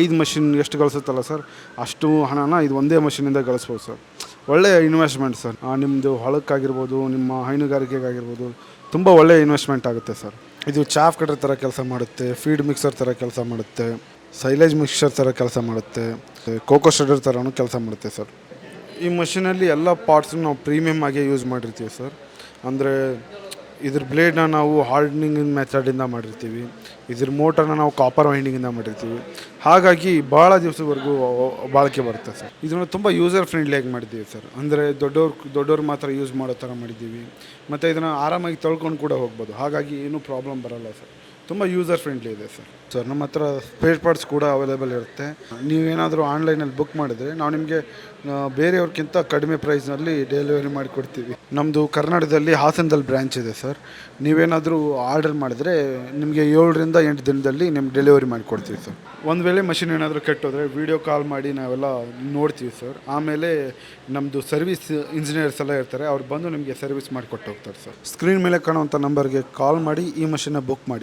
ಐದು ಮಷಿನ್ ಎಷ್ಟು ಗಳಿಸುತ್ತಲ್ಲ ಸರ್? ಅಷ್ಟು ಹಣನ ಇದು ಒಂದೇ ಮಷಿನಿಂದ ಗಳಿಸ್ಬೋದು ಸರ್. ಒಳ್ಳೆಯ ಇನ್ವೆಸ್ಟ್ಮೆಂಟ್ ಸರ್. ನಿಮ್ಮದು ಹೊಳಕ್ಕಾಗಿರ್ಬೋದು ನಿಮ್ಮ ಹೈನುಗಾರಿಕೆಗಾಗಿರ್ಬೋದು, ತುಂಬ ಒಳ್ಳೆಯ ಇನ್ವೆಸ್ಟ್ಮೆಂಟ್ ಆಗುತ್ತೆ ಸರ್. ಇದು ಚಾಫ್ ಕಟರ್ ಥರ ಕೆಲಸ ಮಾಡುತ್ತೆ ಫೀಡ್ ಮಿಕ್ಸರ್ ಥರ ಕೆಲಸ ಮಾಡುತ್ತೆ ಸೈಲೇಜ್ ಮಿಕ್ಸರ್ ಥರ ಕೆಲಸ ಮಾಡುತ್ತೆ ಕೋಕೋ ಶಡರ್ ಥರನೂ ಕೆಲಸ ಮಾಡುತ್ತೆ ಸರ್. ಈ ಮಷಿನಲ್ಲಿ ಎಲ್ಲ ಪಾರ್ಟ್ಸನ್ನು ನಾವು ಪ್ರೀಮಿಯಮ್ ಆಗಿ ಯೂಸ್ ಮಾಡಿರ್ತೀವಿ ಸರ್. ಅಂದರೆ ಇದ್ರ ಬ್ಲೇಡ್ನ ನಾವು ಹಾರ್ಡ್ನಿಂಗ್ ಮೆಥಡಿಂದ ಮಾಡಿರ್ತೀವಿ. ಇದ್ರ ಮೋಟರ್ನ ನಾವು ಕಾಪರ್ ವೈಂಡಿಂಗಿಂದ ಮಾಡಿರ್ತೀವಿ. ಹಾಗಾಗಿ ಭಾಳ ದಿವಸದವರೆಗೂ ಬಾಳಿಕೆ ಬರುತ್ತೆ ಸರ್. ಇದನ್ನು ತುಂಬ ಯೂಸರ್ ಫ್ರೆಂಡ್ಲಿಯಾಗಿ ಮಾಡಿದ್ದೀವಿ ಸರ್. ಅಂದರೆ ದೊಡ್ಡವ್ರು ದೊಡ್ಡವ್ರು ಮಾತ್ರ ಯೂಸ್ ಮಾಡೋ ಥರ ಮಾಡಿದ್ದೀವಿ. ಮತ್ತು ಇದನ್ನು ಆರಾಮಾಗಿ ತೊಳ್ಕೊಂಡು ಕೂಡ ಹೋಗ್ಬೋದು. ಹಾಗಾಗಿ ಏನೂ ಪ್ರಾಬ್ಲಮ್ ಬರಲ್ಲ ಸರ್. ತುಂಬ ಯೂಸರ್ ಫ್ರೆಂಡ್ಲಿ ಇದೆ ಸರ್. ಸರ್ ನಮ್ಮ ಹತ್ರ ಸ್ಪೇರ್ ಪಾರ್ಟ್ಸ್ ಕೂಡ ಅವೈಲೇಬಲ್ ಇರುತ್ತೆ. ನೀವೇನಾದರೂ ಆನ್ಲೈನಲ್ಲಿ ಬುಕ್ ಮಾಡಿದರೆ ನಾವು ನಿಮಗೆ ಬೇರೆಯವ್ರಿಗಿಂತ ಕಡಿಮೆ ಪ್ರೈಸ್ನಲ್ಲಿ ಡೆಲಿವರಿ ಮಾಡಿಕೊಡ್ತೀವಿ. ನಮ್ಮದು ಕರ್ನಾಟಕದಲ್ಲಿ ಹಾಸನದಲ್ಲಿ ಬ್ರ್ಯಾಂಚ್ ಇದೆ ಸರ್. ನೀವೇನಾದರೂ ಆರ್ಡರ್ ಮಾಡಿದರೆ ನಿಮಗೆ ಏಳರಿಂದ ಎಂಟು ದಿನದಲ್ಲಿ ನಿಮ್ಗೆ ಡೆಲಿವರಿ ಮಾಡಿಕೊಡ್ತೀವಿ ಸರ್. ಒಂದು ವೇಳೆ ಮಷಿನ್ ಏನಾದರೂ ಕೆಟ್ಟೋದ್ರೆ ವೀಡಿಯೋ ಕಾಲ್ ಮಾಡಿ ನಾವೆಲ್ಲ ನೋಡ್ತೀವಿ ಸರ್. ಆಮೇಲೆ ನಮ್ಮದು ಸರ್ವಿಸ್ ಇಂಜಿನಿಯರ್ಸ್ ಎಲ್ಲ ಇರ್ತಾರೆ ಅವ್ರು ಬಂದು ನಿಮಗೆ ಸರ್ವಿಸ್ ಮಾಡಿಕೊಟ್ಟು ಹೋಗ್ತಾರೆ ಸರ್. ಸ್ಕ್ರೀನ್ ಮೇಲೆ ಕಾಣುವಂಥ ನಂಬರ್ಗೆ ಕಾಲ್ ಮಾಡಿ ಈ ಮಷಿನ್ನ ಬುಕ್ ಮಾಡಿ.